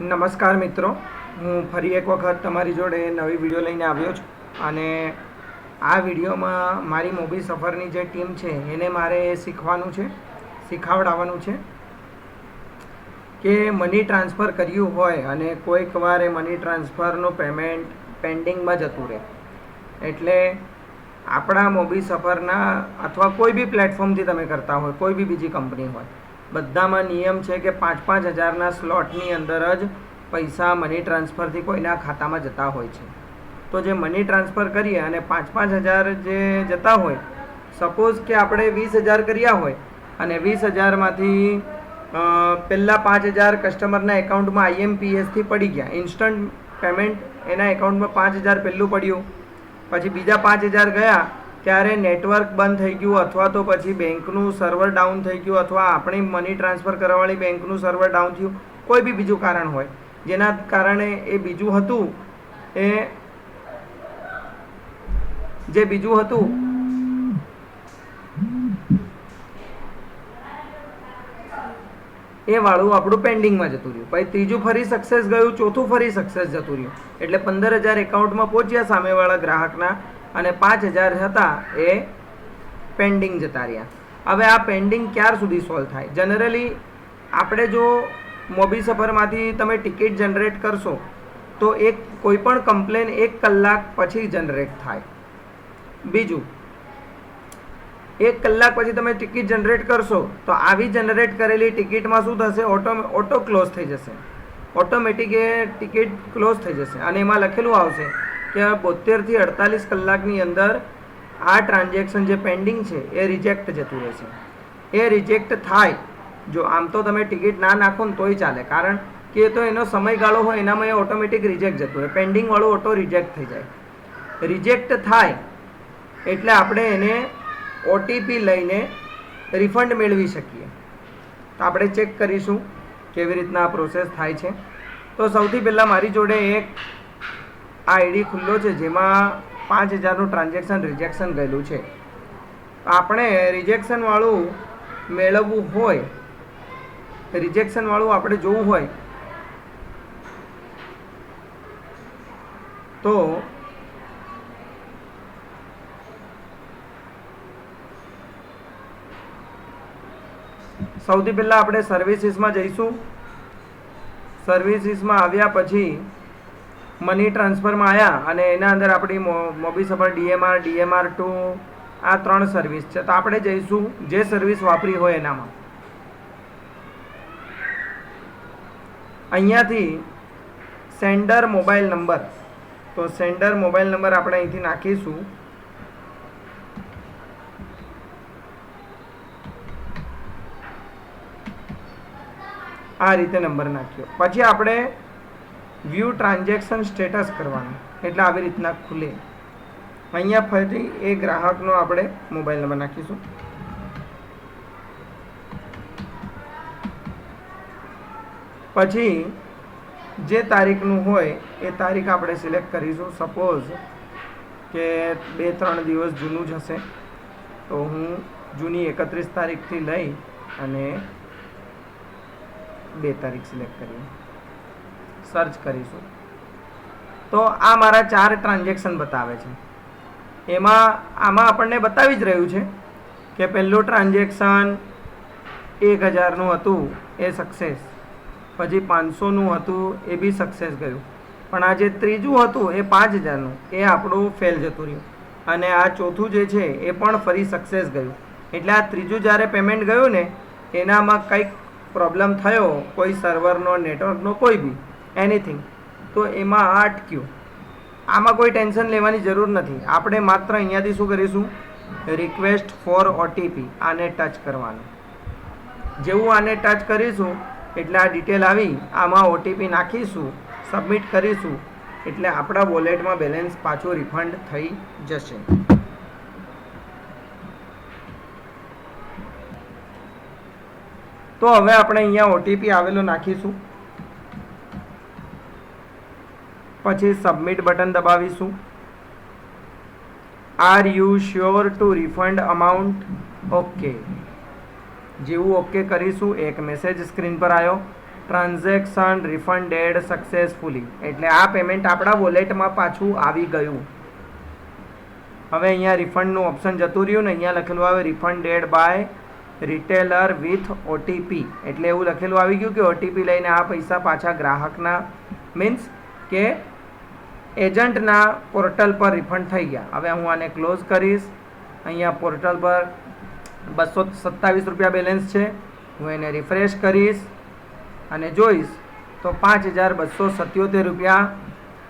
નમસ્કાર મિત્રો. હું ફરી એક વખત તમારી જોડે નવી વીડિયો લઈને આવ્યો છું. અને આ વિડીયોમાં મારી મોબી સફરની જે ટીમ છે, એને મારે શીખવાનું છે, શીખવાડવાનું છે કે મની ટ્રાન્સફર કર્યું હોય અને કોઈક વાર એ મની ટ્રાન્સફરનું પેમેન્ટ પેન્ડિંગમાં જતું રહે. એટલે આપણા મોબી સફરના અથવા કોઈ બી પ્લેટફોર્મથી તમે કરતા હોય, કોઈ બી બીજી કંપની હોય બધામાં નિયમ છે કે પાંચ પાંચ હજારના સ્લોટની અંદર જ પૈસા મની ટ્રાન્સફરથી કોઈના ખાતામાં જતા હોય છે. તો જે મની ટ્રાન્સફર કરીએ અને પાંચ પાંચ હજાર જે જતા હોય સપોઝ કે આપણે વીસ હજાર કર્યા હોય અને વીસ હજારમાંથી પહેલાં પાંચ હજાર કસ્ટમરના એકાઉન્ટમાં આઈએમપીએસથી પડી ગયા. ઇન્સ્ટન્ટ પેમેન્ટ એના એકાઉન્ટમાં પાંચ હજાર પહેલું પડ્યું. પછી બીજા પાંચ હજાર ગયા ત્યારે નેટવર્ક બંધ થઈ ગયું અથવા તો પછી બેંકનું સર્વર ડાઉન થઈ ગયું અથવા આપણી મની ટ્રાન્સફર કરવાવાળી બેંકનું સર્વર ડાઉન થયું, કોઈ બી બીજું કારણ હોય. જેના કારણે એ બીજું હતું, એ જે બીજું હતું, એ વાળું આપણું પેન્ડિંગમાં જતું રહ્યું. પછી ત્રીજું ફરી સક્સેસ ગયું, ચોથું ફરી સક્સેસ જતું રહ્યું. એટલે પંદર હજાર એકાઉન્ટમાં પહોંચ્યા સામેવાળા ગ્રાહકના અને પાંચ હજાર હતા એ પેન્ડિંગ જતા રહ્યા. હવે આ પેન્ડિંગ ક્યાર સુધી સોલ્વ થાય? જનરલી આપણે જો મોબી સફરમાંથી તમે ટિકિટ જનરેટ કરશો, તો એક કોઈ પણ કમ્પ્લેન એક કલાક પછી જનરેટ થાય. બીજું, એક કલાક પછી તમે ટિકિટ જનરેટ કરશો, તો આવી જનરેટ કરેલી ટિકિટમાં શું થશે? ઓટો ઓટો ક્લોઝ થઈ જશે. ઓટોમેટિક એ ટિકિટ ક્લોઝ થઈ જશે. અને એમાં લખેલું આવશે કે બોતેરથી અડતાલીસ કલાકની અંદર આ ટ્રાન્ઝેક્શન જે પેન્ડિંગ છે, એ રિજેક્ટ જતું રહેશે. એ રિજેક્ટ થાય. જો આમ તો તમે ટિકિટ ના નાખો ને તોય ચાલે. કારણ કે તો એનો સમયગાળો હોય, એનામાં એ ઓટોમેટિક રિજેક્ટ જતું રહે પેન્ડિંગવાળો ઓટો રિજેક્ટ થઈ જાય. રિજેક્ટ થાય એટલે આપણે એને ઓટીપી લઈને રિફંડ મેળવી શકીએ. તો આપણે ચેક કરીશું કેવી રીતના આ પ્રોસેસ થાય છે. તો સૌથી પહેલાં મારી જોડે એક આ આઈડી ખુલ્લો છે, જેમાં પાંચ હજારનું ટ્રાન્ઝેક્શન રિજેક્શન ગયેલું છે. આપણે રિજેક્શનવાળું મેળવવું હોય રિજેક્શનવાળું આપણે જોવું હોય, તો સૌથી પહેલાં આપણે સર્વિસીસમાં જઈશું. સર્વિસીસમાં આવ્યા પછી મની ટ્રાન્સફરમાં આવ્યા અને એના અંદર આપણી મોબી સફર ડીએમઆર ડીએમઆર ટુ, આ ત્રણ સર્વિસ છે. તો આપણે જઈશું જે સર્વિસ વાપરી હોય એનામાં. અહીંયાથી સેન્ડર મોબાઈલ નંબર તો સેન્ડર મોબાઈલ નંબર આપણે અહીંથી નાખીશું. આ રીતે નંબર નાખ્યો. પછી આપણે વ્યૂ ટ્રાન્ઝેક્શન સ્ટેટસ કરવાનું, એટલે આવી રીતના ખુલે. અહીંયા ફરી એ ગ્રાહકનો આપણે મોબાઈલ નંબર નાખીશું. પછી, જે તારીખનું હોય, એ તારીખ આપણે સિલેક્ટ કરીશું. સપોઝ કે બે ત્રણ દિવસ જૂનું જ હશે, તો હું જૂની એકત્રીસ તારીખથી લઈ અને બે તારીખ સિલેક્ટ કરીએ. સર્ચ કરીશું. તો આ મારા ચાર ટ્રાન્ઝેક્શન બતાવે છે. એમાં, આમાં આપણને બતાવી જ રહ્યું છે કે પહેલું ટ્રાન્ઝેક્શન એક હજારનું હતું, એ સક્સેસ પછી પાંચસોનું હતું, એ બી સક્સેસ ગયું. પણ આ જે ત્રીજું હતું, એ પાંચ હજારનું, એ આપણું ફેલ જતું રહ્યું. અને આ ચોથું જે છે, એ પણ ફરી સક્સેસ ગયું. એટલે આ ત્રીજું જ્યારે પેમેન્ટ ગયું ને, એનામાં કંઈક પ્રોબ્લેમ થયો, કોઈ સર્વરનો નેટવર્કનો કોઈ બી એનીથિંગ તો એમાં આ અટક્યું. આમાં કોઈ ટેન્શન લેવાની જરૂર નથી. આપણે માત્ર અહીંયાથી શું કરીશું? રિક્વેસ્ટ ફોર ઓટીપી આને ટચ કરવાનું. જેવું આને ટચ કરીશું, એટલે આ ડિટેલ આવી, આમાં ઓટીપી નાખીશું સબમિટ કરીશું, એટલે આપણા વોલેટમાં બેલેન્સ પાછું રિફંડ થઈ જશે. તો હવે આપણે અહીંયા ઓટીપી આવેલો નાખીશું. પછી submit button દબાવીશું. Are you sure to refund amount okay જેવું ઓકે કરીશું, એક મેસેજ સ્ક્રીન પર આવ્યો ટ્રાન્ઝેક્શન રિફંડેડ સક્સેસફુલી એટલે આ પેમેન્ટ આપણા વોલેટમાં પાછું આવી ગયું. હવે અહીંયા રિફંડનું ઓપ્શન જતું રહ્યું ને, અહીંયા લખેલું આવે refunded by retailer with OTP એટલે એવું લખેલું આવી ગયું કે ઓટીપી લઈને આ પૈસા પાછા ગ્રાહકના મીન્સ કે એજન્ટના પોર્ટલ પર રિફંડ થઈ ગયા. હવે હું આને ક્લોઝ કરીશ. અહીંયા પોર્ટલ પર બસો સત્તાવીસ રૂપિયા બેલેન્સ છે. હું એને રિફ્રેશ કરીશ અને જોઈશ તો પાંચ હજાર બસો સત્યોતેર રૂપિયા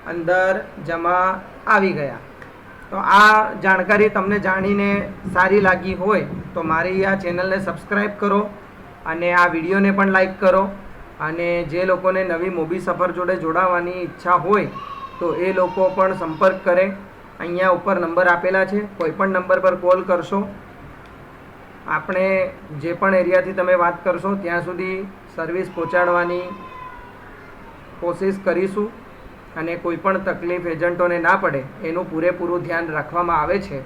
અંદર જમા આવી ગયા. તો આ જાણકારી તમને જાણીને સારી લાગી હોય તો મારી આ ચેનલને સબસ્ક્રાઈબ કરો અને આ વિડીયોને પણ લાઈક કરો. અને જે લોકોને નવી મોબી સફર જોડે જોડાવાની ઈચ્છા હોય તો એ લોકો પણ સંપર્ક કરે. અહીંયા ઉપર નંબર આપેલા છે. કોઈ પણ નંબર પર કોલ કરશો. આપણે જે પણ એરિયાથી તમે વાત કરશો, ત્યાં સુધી સર્વિસ પહોંચાડવાની કોશિશ કરીશું અને કોઈ પણ તકલીફ એજન્ટોને ના પડે, એનું પૂરેપૂરું ધ્યાન રાખવામાં આવે છે.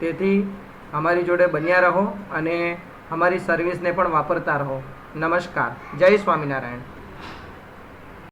તેથી અમારી જોડે બન્યા રહો અને અમારી સર્વિસને પણ વાપરતા રહો. નમસ્કાર. જય સ્વામિનારાયણ.